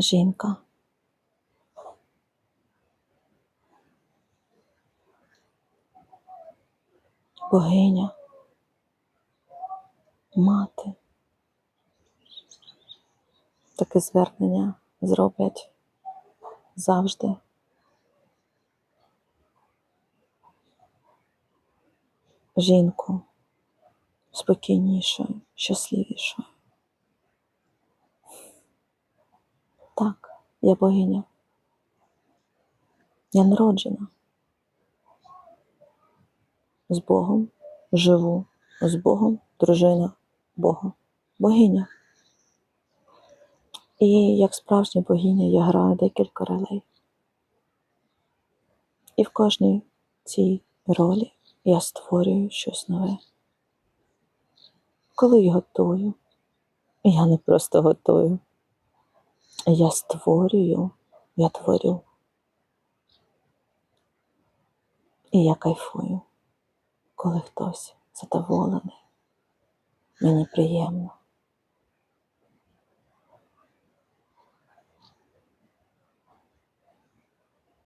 жінка. Богиня, мати. Таке звернення зроблять завжди. Жінку спокійнішою, щасливішою. Так, я богиня. Я народжена. З Богом живу, з Богом дружина Бога. Богиня. І як справжня богиня я граю декілька ролей. І в кожній цій ролі я створюю щось нове. Коли я готую, я не просто готую. Я створюю, я творю. І я кайфую, коли хтось задоволений. Мені приємно.